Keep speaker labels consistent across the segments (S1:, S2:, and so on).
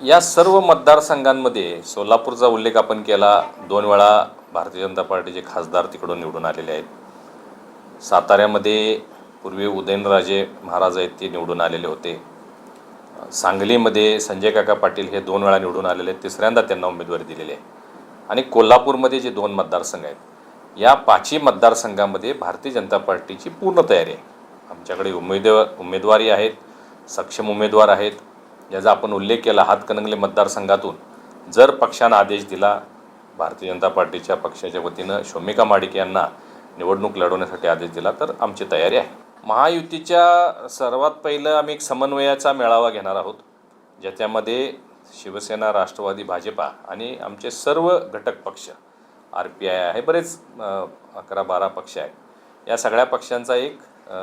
S1: या सर्व मतदारसंघांमध्ये सोलापूरचा उल्लेख आपण केला. दोन वेळा भारतीय जनता पार्टीचे खासदार तिकडून निवडून आलेले आहेत. साताऱ्यामध्ये पूर्वी उदयनराजे महाराज आहेत ते निवडून आलेले होते. सांगलीमध्ये संजय काका पाटील हे दोन वेळा निवडून आलेले आहेत. तिसऱ्यांदा त्यांना उमेदवारी दिलेली आहे. आणि कोल्हापूरमध्ये जे दोन मतदारसंघ आहेत या पाचही मतदारसंघामध्ये भारतीय जनता पार्टीची पूर्ण तयारी आहे. आमच्याकडे उमेदवार उमेदवारी आहेत सक्षम उमेदवार आहेत. ज्याचा आपण उल्लेख केला हातकणंगले मतदारसंघातून. जर पक्षानं आदेश दिला भारतीय जनता पार्टीच्या पक्षाच्या वतीनं शोमिका माडिक यांना निवडणूक लढवण्यासाठी आदेश दिला तर आमची तयारी आहे. महायुतीच्या सर्वात पहिलं आम्ही एक समन्वयाचा मेळावा घेणार आहोत ज्याच्यामध्ये शिवसेना राष्ट्रवादी भाजपा आणि आमचे सर्व घटक पक्ष आर पी आय आहे बरेच अकरा बारा पक्ष आहेत. या सगळ्या पक्षांचा एक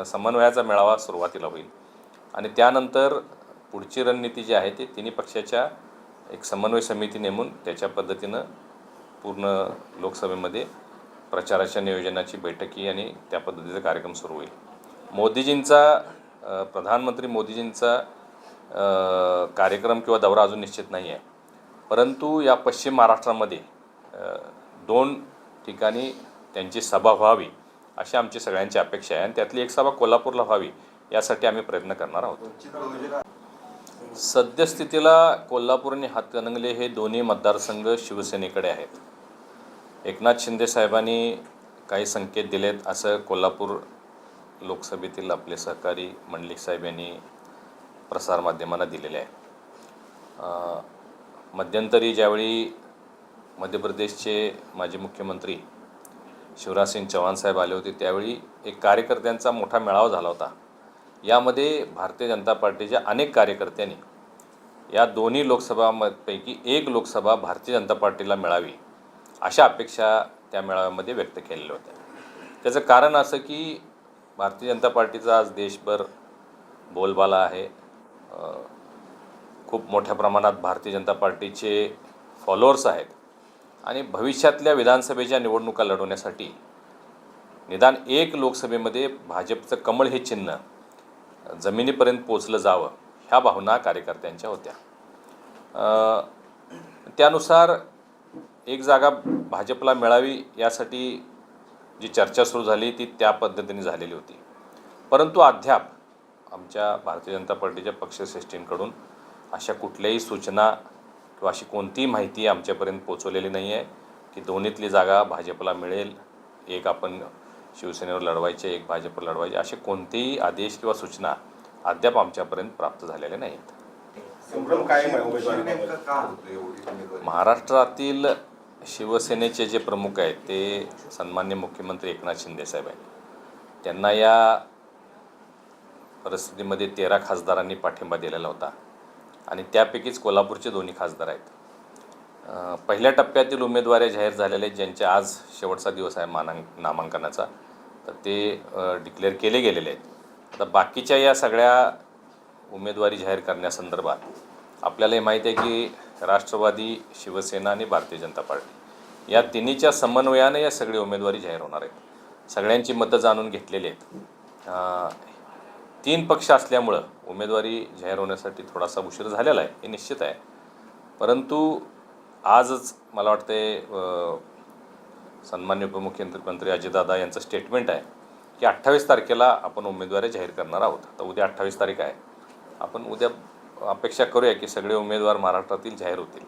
S1: समन्वयाचा मेळावा सुरुवातीला होईल. आणि त्यानंतर पुढची रणनीती जी आहे ती तिन्ही पक्षाच्या एक समन्वय समिती नेमून त्याच्या पद्धतीनं पूर्ण लोकसभेमध्ये प्रचाराच्या नियोजनाची बैठकी आणि त्या पद्धतीचा कार्यक्रम सुरू होईल. मोदीजींचा प्रधानमंत्री मोदीजींचा कार्यक्रम किंवा दौरा अजून निश्चित नाही आहे. परंतु या पश्चिम महाराष्ट्रामध्ये दोन ठिकाणी त्यांची सभा व्हावी अशी आमची सगळ्यांची अपेक्षा आहे आणि त्यातली एक सभा कोल्हापूरला व्हावी यासाठी आम्ही प्रयत्न करणार आहोत. सद्यस्थितीला कोल्हापूर आणि हातकणंगले हे दोन्ही मतदारसंघ शिवसेनेकडे आहेत. एकनाथ शिंदे साहेबांनी काही संकेत दिलेत असं कोल्हापूर लोकसभेतील आपले सहकारी मंडलिक साहेब यांनी प्रसारमाध्यमांना दिलेले आहे. मध्यंतरी ज्यावेळी मध्य प्रदेशचे माजी मुख्यमंत्री शिवराज सिंग चव्हाण साहेब आले होते त्यावेळी एक कार्यकर्त्यांचा मोठा मेळावा झाला होता. यामध्ये भारतीय जनता पार्टीच्या अनेक कार्यकर्त्यांनी या दोन्ही लोकसभापैकी एक लोकसभा भारतीय जनता पार्टीला मिळावी अशा अपेक्षा त्या मेळाव्यामध्ये व्यक्त केलेल्या होत्या. त्याचं कारण असं की भारतीय जनता पार्टीचा आज देशभर बोलबाला आहे. खूप मोठ्या प्रमाणात भारतीय जनता पार्टीचे फॉलोअर्स आहेत. आणि भविष्यातल्या विधानसभेच्या निवडणुका लढवण्यासाठी निदान एक लोकसभेमध्ये भाजपचं कमळ हे चिन्ह जमिनीपर्यंत पोचलं जावं ह्या भावना कार्यकर्त्यांच्या होत्या. त्यानुसार एक जागा भाजपला मिळावी यासाठी जी चर्चा सुरू झाली ती त्या पद्धतीने झालेली होती. परंतु अद्याप आमच्या भारतीय जनता पार्टीच्या पक्षश्रेष्ठींकडून अशा कुठल्याही सूचना किंवा अशी कोणतीही माहिती आमच्यापर्यंत पोचवलेली नाही आहे की दोन्हीतली जागा भाजपला मिळेल एक आपण शिवसेनेवर लढवायचे एक भाजपवर लढवायचे असे कोणतेही आदेश किंवा सूचना अद्याप आमच्यापर्यंत प्राप्त झालेल्या नाहीत. महाराष्ट्रातील शिवसेनेचे जे प्रमुख आहेत ते सन्मान्य मुख्यमंत्री एकनाथ शिंदे साहेब आहेत. त्यांना या परिस्थितीमध्ये तेरा खासदारांनी पाठिंबा दिलेला होता. आणि त्यापैकीच कोल्हापूरचे दोन्ही खासदार आहेत. पहिल्या टप्प्यातील उमेदवारी जाहीर झालेले आहेत ज्यांचे आज शेवटचा दिवस आहे मानांक नामांकनाचा तर ते डिक्लेअर केले गेलेले आहेत. आता बाकीच्या या सगळ्या उमेदवारी जाहीर करण्यासंदर्भात आपल्याला हे माहीत आहे की राष्ट्रवादी शिवसेना आणि भारतीय जनता पार्टी या तिन्हीच्या समन्वयाने या सगळी उमेदवारी जाहीर होणार आहेत. सगळ्यांची मतं जाणून घेतलेली आहेत. तीन पक्ष असल्यामुळं उमेदवारी जाहीर होण्यासाठी थोडासा उशीर झालेला आहे हे निश्चित आहे. परंतु आजच मला वाटते सन्मान्य उपमुख्यमंत्री अजितदादा यांचं स्टेटमेंट आहे की अठ्ठावीस तारखेला आपण उमेदवारी जाहीर करणार आहोत. तर उद्या अठ्ठावीस तारीख आहे. आपण उद्या अपेक्षा करूया की सगळे उमेदवार महाराष्ट्रातील जाहीर होतील.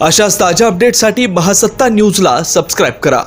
S2: अशाच ताज्या अपडेटसाठी महासत्ता न्यूजला सबस्क्राईब करा.